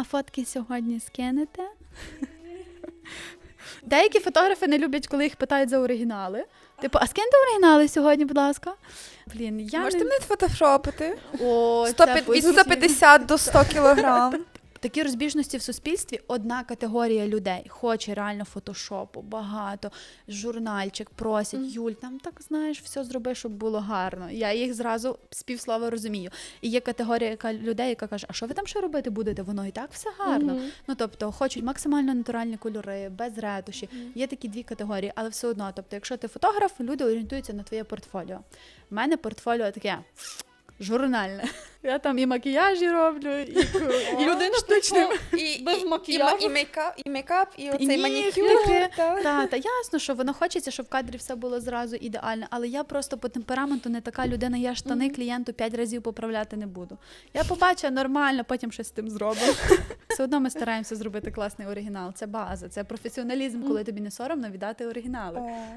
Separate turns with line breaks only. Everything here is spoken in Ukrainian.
А фотки сьогодні скинете? Деякі фотографи не люблять, коли їх питають за оригінали. Типу, а скиньте оригінали сьогодні, будь ласка. Блін, я
Можете
не...
мене фотошопити?
О, це
100, від 150 до 100 кілограм.
Такі розбіжності в суспільстві одна категорія людей хоче реально фотошопу, багато, журнальчик просять, Юль, там так знаєш, все зроби, щоб було гарно. Я їх зразу з півслова розумію. І є категорія яка, людей, яка каже, а що ви там ще робити будете? Воно і так все гарно. Ну тобто хочуть максимально натуральні кольори, без ретуші. Є такі дві категорії, але все одно. Тобто, якщо ти фотограф, люди орієнтуються на твоє портфоліо. У мене портфоліо таке. Журнальне. Я там і макіяжі роблю, і, і
Людина
штучним.
і,
без макіяжу.
І, і, мейкап, і мейкап, і оцей
нігті.
манікюр. та.
Та, та ясно, що воно хочеться, щоб в кадрі все було зразу ідеально, але я просто по темпераменту не така людина, я штани клієнту п'ять разів поправляти не буду. Я побачу нормально, потім щось з тим зробимо. Все одно ми стараємося зробити класний оригінал. Це база, це професіоналізм, коли тобі не соромно віддати оригінали.